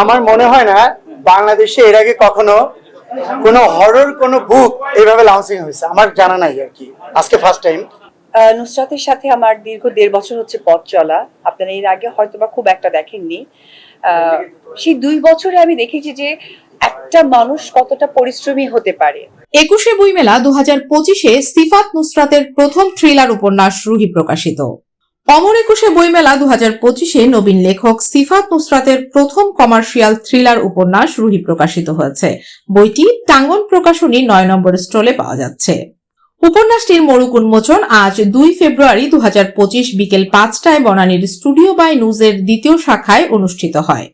আমার মনে হয় না বাংলাদেশে এর আগে কখনো কোনো হরর কোনো বুক এইভাবে লঞ্চিং হয়েছে। আমার জানা নাই আর কি। আজকে ফার্স্ট টাইম আহ, নুসরাতের সাথে আমার দীর্ঘ দেড় বছর হচ্ছে পথ চলা। আপনারা এর আগে হয়তোবা খুব একটা দেখেননি। আহ, সেই দুই বছরে আমি দেখেছি যে একটা মানুষ কতটা পরিশ্রমী হতে পারে। একুশে বইমেলা দু হাজার পঁচিশে সিফাত নুসরাতের প্রথম থ্রিলার উপন্যাস রুহি প্রকাশিত। অমর একুশে বইমেলা দু হাজার পঁচিশে নবীন লেখক সিফাত নুসরাতের প্রথম কমার্শিয়াল থ্রিলার উপন্যাস রুহি প্রকাশিত হয়েছে। বইটি টাঙ্গন প্রকাশনী নয় নম্বর স্টলে পাওয়া যাচ্ছে। উপন্যাসটির মরুক উন্মোচন আজ দুই ফেব্রুয়ারি দু হাজার পঁচিশ বিকেল পাঁচটায় বনানীর স্টুডিও বাই নিউজের দ্বিতীয় শাখায় অনুষ্ঠিত হয়।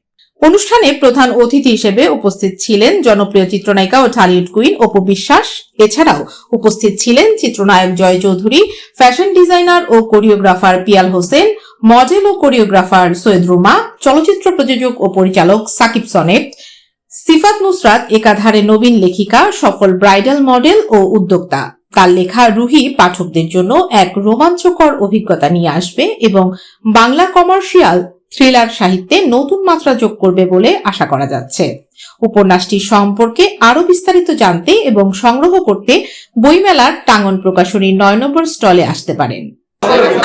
অনুষ্ঠানে প্রধান অতিথি হিসেবে উপস্থিত ছিলেন জনপ্রিয় চিত্রনায়িকা ও ঢালিউড কুইন অপু বিশ্বাস। এছাড়াও উপস্থিত ছিলেন চিত্রনায়ক জয় চৌধুরী, ফ্যাশন ডিজাইনার ও কোরিওগ্রাফার পিয়াল হোসেন, মডেল ও কোরিওগ্রাফার সৈয়দ রুমা, চলচ্চিত্র প্রযোজক ও পরিচালক সাকিব সনেট সিফাত নুসরাত, একাধারে নবীন লেখিকা, সফল ব্রাইডাল মডেল ও উদ্যোক্তা। তার লেখা রুহি পাঠকদের জন্য এক রোমাঞ্চকর অভিজ্ঞতা নিয়ে আসবে এবং বাংলা কমার্শিয়াল থ্রিলার সাহিত্যে নতুন মাত্রা যোগ করবে বলে আশা করা যাচ্ছে। উপন্যাসটি সম্পর্কে আরও বিস্তারিত জানতে এবং সংগ্রহ করতে বইমেলার টাঙ্গন প্রকাশনীর নয় নম্বর স্টলে আসতে পারেন।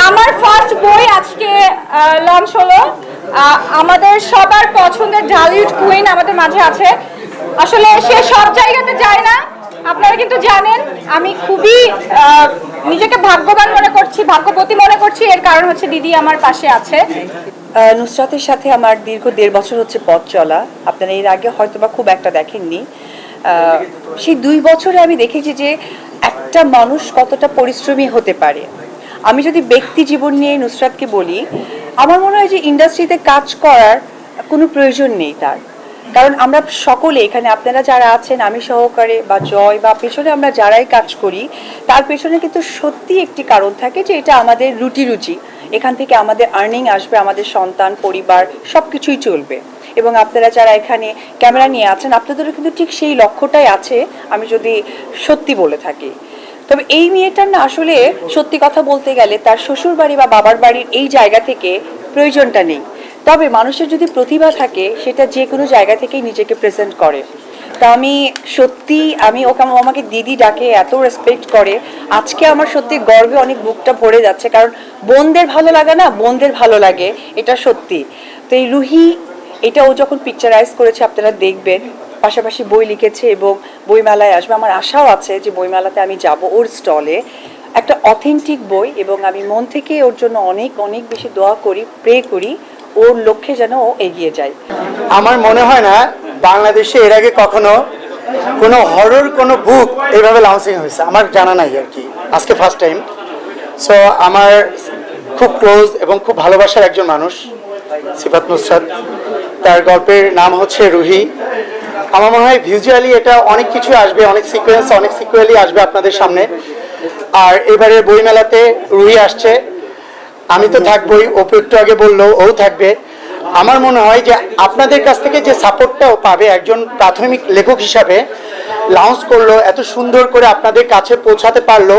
আমার ফার্স্ট বই আজকে লঞ্চ হলো। আমাদের সবার পছন্দের ঢালিউড কুইন আমাদের মাঝে আছে। আসলে সে সব জায়গাতে যায় না। আপনারা কিন্তু জানেন, আমি খুবই নিজেকে ভাগ্যবান মনে করছি, ভাগ্যবতী মনে করছি। এর কারণ হচ্ছে দিদি আমার পাশে আছে। নুসরাতের সাথে আমার দীর্ঘ দেড় বছর হচ্ছে পথ চলা। আপনারা এর আগে হয়তোবা খুব একটা দেখেননি। সেই দুই বছরে আমি দেখেছি যে একটা মানুষ কতটা পরিশ্রমী হতে পারে। আমি যদি ব্যক্তি জীবন নিয়ে নুসরাতকে বলি, আমার মনে হয় যে ইন্ডাস্ট্রিতে কাজ করার কোনো প্রয়োজন নেই তার। কারণ আমরা সকলে এখানে, আপনারা যারা আছেন, আমি সহকারে বা জয় বা পেছনে আমরা যারাই কাজ করি, তার পেছনে কিন্তু সত্যি একটি কারণ থাকে যে এটা আমাদের রুটি রুচি এখান থেকে আমাদের আর্নিং আসবে, আমাদের সন্তান, পরিবার সব কিছুই চলবে। এবং আপনারা যারা এখানে ক্যামেরা নিয়ে আছেন, আপনাদেরও কিন্তু ঠিক সেই লক্ষ্যটাই আছে, আমি যদি সত্যি বলে থাকি। তবে এই মেয়েটার না আসলে সত্যি কথা বলতে গেলে তার শ্বশুর বাড়ি বা বাবার বাড়ির এই জায়গা থেকে প্রয়োজনটা নেই। তবে মানুষের যদি প্রতিভা থাকে, সেটা যে কোনো জায়গা থেকেই নিজেকে প্রেজেন্ট করে। তা আমি সত্যি, আমি ওকে আমাকে দিদি ডাকে, এত রেসপেক্ট করে। আজকে আমার সত্যি গর্বে অনেক বুকটা ভরে যাচ্ছে, কারণ বোনদের ভালো লাগে না, বোনদের ভালো লাগে, এটা সত্যি। তো এই রুহি, এটা ও যখন পিকচারাইজ করেছে, আপনারা দেখবেন। পাশাপাশি বই লিখেছে এবং বইমেলায় আসবে। আমার আশাও আছে যে বইমেলাতে আমি যাব ওর স্টলে একটা অথেন্টিক বই এবং আমি মন থেকে ওর জন্য অনেক অনেক বেশি দোয়া করি প্রে করি, ওর লক্ষ্যে যেন ও এগিয়ে যায়। আমার মনে হয় না বাংলাদেশে এর আগে কখনো কোনো হরর কোনো বুক এইভাবে লঞ্চিং হয়েছে? আমার জানা নাই আর কি। আজকে ফার্স্ট টাইম সো আমার খুব ক্লোজ এবং খুব ভালোবাসার একজন মানুষ, সিফাত নুসরাত। তার গল্পের নাম হচ্ছে রুহি। আমার মনে হয় ভিজুয়ালি এটা অনেক কিছু আসবে, অনেক সিকোয়েন্স অনেক সিকুয়েলি আসবে আপনাদের সামনে। আর এবারে বইমেলাতে রুহি আসছে। আমি তো থাকবোই ওপর একটু আগে বলল, ও থাকবে। আমার মনে হয় যে আপনাদের কাছ থেকে যে সাপোর্টটাও পাবে একজন প্রাথমিক লেখক হিসাবে লঞ্চ করল, এত সুন্দর করে আপনাদের কাছে পৌঁছাতে পারল,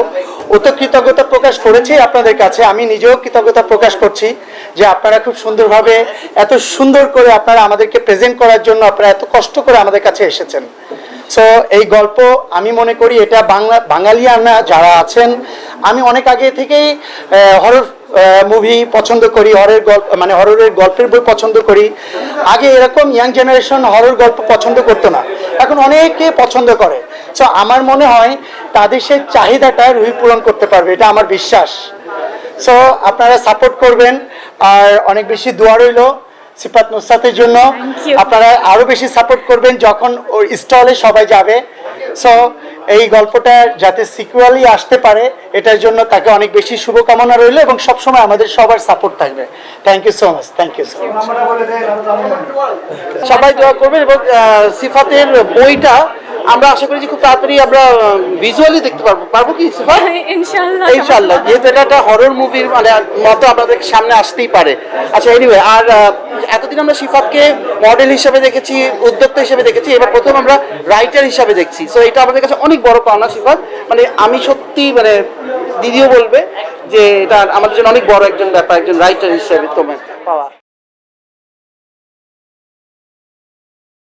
ও তো কৃতজ্ঞতা প্রকাশ করেছে আপনাদের কাছে, আমি নিজেও কৃতজ্ঞতা প্রকাশ করছি যে আপনারা খুব সুন্দরভাবে এত সুন্দর করে আপনারা আমাদেরকে প্রেজেন্ট করার জন্য আপনারা এত কষ্ট করে আমাদের কাছে এসেছেন। সো এই গল্প আমি মনে করি এটা বাংলা, বাঙালিয়ানা যারা আছেন, আমি অনেক আগে থেকেই হরর মুভি পছন্দ করি হরের গল্প মানে হররের গল্পের বই পছন্দ করি। আগে এরকম ইয়াং জেনারেশন হরর গল্প পছন্দ করতো না। এখন অনেকে পছন্দ করে। সো আমার মনে হয় তাদের সেই চাহিদাটা রুহি পূরণ করতে পারবে এটা আমার বিশ্বাস। সো আপনারা সাপোর্ট করবেন আর অনেক বেশি দোয়া রইল সিফাত নুসরাতের জন্য। আপনারা আরও বেশি সাপোর্ট করবেন যখন ওর স্টলে সবাই যাবে। সো এই গল্পটা যাতে সিকুয়ালি আসতে পারে এটার জন্য তাকে অনেক বেশি শুভকামনা রইল এবং সবসময় আমাদের সবার সাপোর্ট থাকবে। Thank you so much thank you so much সবাই দোয়া করবেন এবং সিফাতের বইটা আমরা আশা করি যে খুব তাড়াতাড়ি আমরা ভিজুয়ালি দেখতে পারব। পারব কি সিফাত ইনশাল্লাহ ইনশাল্লাহ যেহেতু এটা একটা হরর মুভির মানে মতো আপনাদের সামনে আসতেই পারে। আচ্ছা এনিওয়ে আর এতদিন আমরা সিফাতকে মডেল হিসেবে দেখেছি উদ্যোক্তা হিসেবে দেখেছি এবার প্রথম আমরা রাইটার হিসাবে দেখছি। সো এটা আমাদের কাছে অনেক বড় পাওনা সিফাত মানে আমি সত্যি মানে দিদিও বলবে যে এটা আমাদের জন্য অনেক বড় একজন ব্যাপার একজন রাইটার হিসেবে তোমার। পাওয়া।